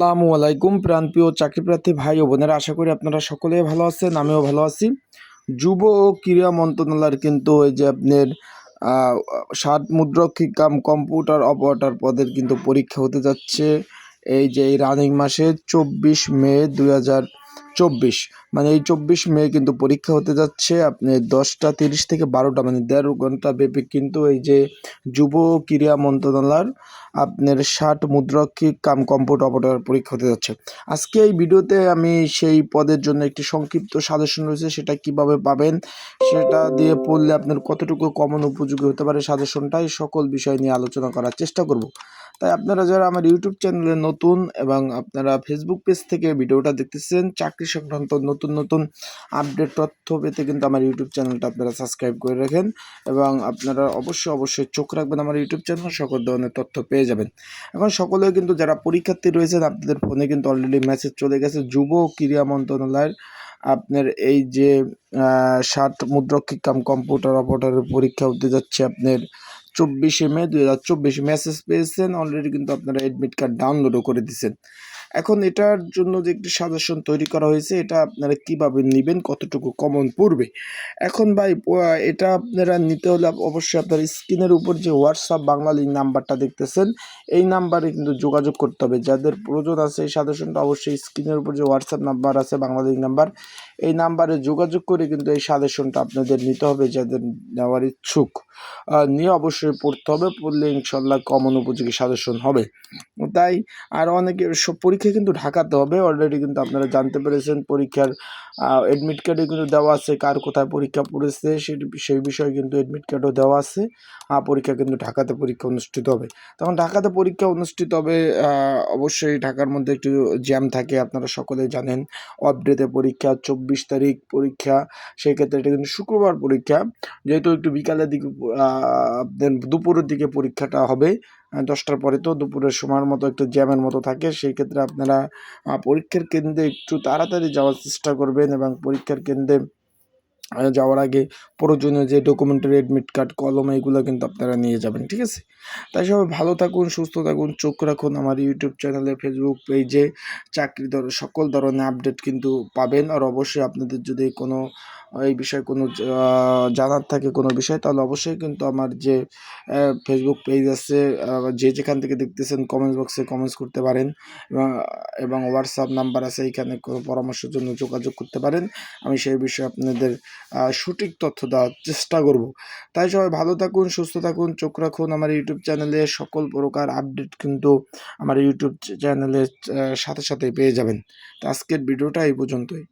আসসালামু আলাইকুম, প্রাণপ্রিয় চাকরিপ্রার্থী ভাই ও বোনেরা, আশা করি আপনারা সকলে ভালো আছেন, আমিও ভালো আছি। যুব ও ক্রীড়া মন্ত্রণালয়ের কিন্তু ওই যে আপনার সাত ষাট মুদ্রক্ষিক কাম কম্পিউটার অপারেটর পদের কিন্তু পরীক্ষা হতে যাচ্ছে। এই যে এই রানিং মাসে চব্বিশ মে দুই হাজার চব্বিশ। মানে এই চব্বিশ মে কিন্তু পরীক্ষা হতে যাচ্ছে, আপনি দশটা তিরিশ থেকে বারোটা মানে দেড় ঘণ্টা ব্যাপী কিন্তু এই যে যুব ক্রীড়া মন্ত্রণালয়ের আপনার ষাট মুদ্রাক্ষিক কাম কম্পিউটার অপারেটর পরীক্ষা হতে যাচ্ছে। আজকে এই ভিডিওতে আমি সেই পদের জন্য একটি সংক্ষিপ্ত সাজেশন রয়েছে, সেটা কীভাবে পাবেন, সেটা দিয়ে পড়লে আপনার কতটুকু কমন উপযোগী হতে পারে সাজেশনটাই সকল বিষয় নিয়ে আলোচনা করার চেষ্টা করব। তাই আপনারা যারা আমার ইউটিউব চ্যানেলে নতুন এবং আপনারা ফেসবুক পেজ থেকে ভিডিওটা দেখতেছেন, চাকরি সংক্রান্ত নতুন নতুন আপডেট তথ্য পেতে কিন্তু আমার ইউটিউব চ্যানেলটা আপনারা সাবস্ক্রাইব করে রাখেন এবং আপনারা অবশ্যই অবশ্যই চোখ রাখবেন আমার ইউটিউব চ্যানেল সকল ধরনের তথ্য পেয়ে যাবেন। এখন সকলে কিন্তু যারা পরীক্ষার্থী রয়েছেন, আপনাদের ফোনে কিন্তু অলরেডি মেসেজ চলে গেছে, যুব ক্রীড়া মন্ত্রণালয়ের আপনার এই যে ষাট মুদ্রক্ষিক কাম কম্পিউটার অপারেটরের পরীক্ষা হতে যাচ্ছে আপনার চব্বিশে মে, দুই হাজার চব্বিশ মেসেজ পেয়েছেন অলরেডি কিন্তু আপনারা অ্যাডমিট কার্ড ডাউনলোডও করে দিয়েছেন এখন এটার জন্য যে একটি সাজেশন তৈরি করা হয়েছে, এটা আপনারা কীভাবে নেবেন, কতটুকু কমন পড়বে? এখন ভাই এটা আপনারা নিতে হলে অবশ্যই আপনার স্ক্রিনের উপর যে হোয়াটসঅ্যাপ বাংলা লিঙ্ক নাম্বারটা দেখতেছেন, এই নাম্বারে কিন্তু যোগাযোগ করতে হবে। যাদের প্রয়োজন আছে এই সাজেশনটা অবশ্যই স্ক্রিনের উপর যে হোয়াটসঅ্যাপ নাম্বার আছে, বাংলা লিঙ্ক নাম্বার এই নাম্বারে যোগাযোগ করে কিন্তু এই সাজেশনটা আপনাদের নিতে হবে যাদের নেওয়ার ইচ্ছুক। নিয়ে অবশ্যই পড়তে হবে পড়লে ইনশাল্লাহ কমন উপযোগী সাজেশন হবে। তাই আর অনেকে সব পরীক্ষা কিন্তু ঢাকাতে হবে অলরেডি কিন্তু আপনারা জানতে পেরেছেন পরীক্ষার অ্যাডমিট কার্ডে কিন্তু দেওয়া আছে কার কোথায় পরীক্ষা পড়েছে সেই বিষয়ে কিন্তু অ্যাডমিট কার্ডও দেওয়া আছে। আহ, পরীক্ষা কিন্তু ঢাকাতে পরীক্ষা অনুষ্ঠিত হবে। তখন ঢাকাতে পরীক্ষা অনুষ্ঠিত হবে অবশ্যই ঢাকার মধ্যে একটু জ্যাম থাকে আপনারা সকলে জানেন অপডেতে পরীক্ষা চব্বিশ তারিখ পরীক্ষা, সেক্ষেত্রে এটা কিন্তু শুক্রবার পরীক্ষা। যেহেতু একটু বিকালের দিকে দেন দুপুরের দিকে পরীক্ষাটা হবে দশটার পরে তো দুপুরের সময়ের মতো একটু জ্যামের মতো থাকে সেই ক্ষেত্রে আপনারা পরীক্ষার কেন্দ্রে একটু তাড়াতাড়ি যাওয়ার চেষ্টা করবেন এবং পরীক্ষার কেন্দ্রে যাওয়ার আগে প্রয়োজনীয় যে ডকুমেন্টারি অ্যাডমিট কার্ড কলম, এগুলো কিন্তু আপনারা নিয়ে যাবেন, ঠিক আছে? তাই সবাই ভালো থাকুন, সুস্থ থাকুন, চোখ রাখুন আমার ইউটিউব চ্যানেলে ফেসবুক পেজে চাকরি ধর, সকল ধরনের আপডেট কিন্তু পাবেন। আর অবশ্যই আপনাদের যদি কোনো এই বিষয়ে কোনো জানার থাকে কোনো বিষয়, তাহলে অবশ্যই কিন্তু আমার যে ফেসবুক পেজ আছে যে যেখান থেকে দেখতেছেন কমেন্টস বক্সে কমেন্টস করতে পারেন। এবং হোয়াটসঅ্যাপ নাম্বার আছে, এখানে কোনো পরামর্শের জন্য যোগাযোগ করতে পারেন। আমি সেই বিষয়ে আপনাদের সঠিক তথ্য দেওয়ার চেষ্টা করব। তাই সবাই ভালো থাকুন, সুস্থ থাকুন, চোখ রাখুন আমার ইউটিউব চ্যানেলে সকল প্রকার আপডেট কিন্তু আমার ইউটিউব চ্যানেলের সাথে সাথে পেয়ে যাবেন। তো আজকের ভিডিওটা এই পর্যন্তই।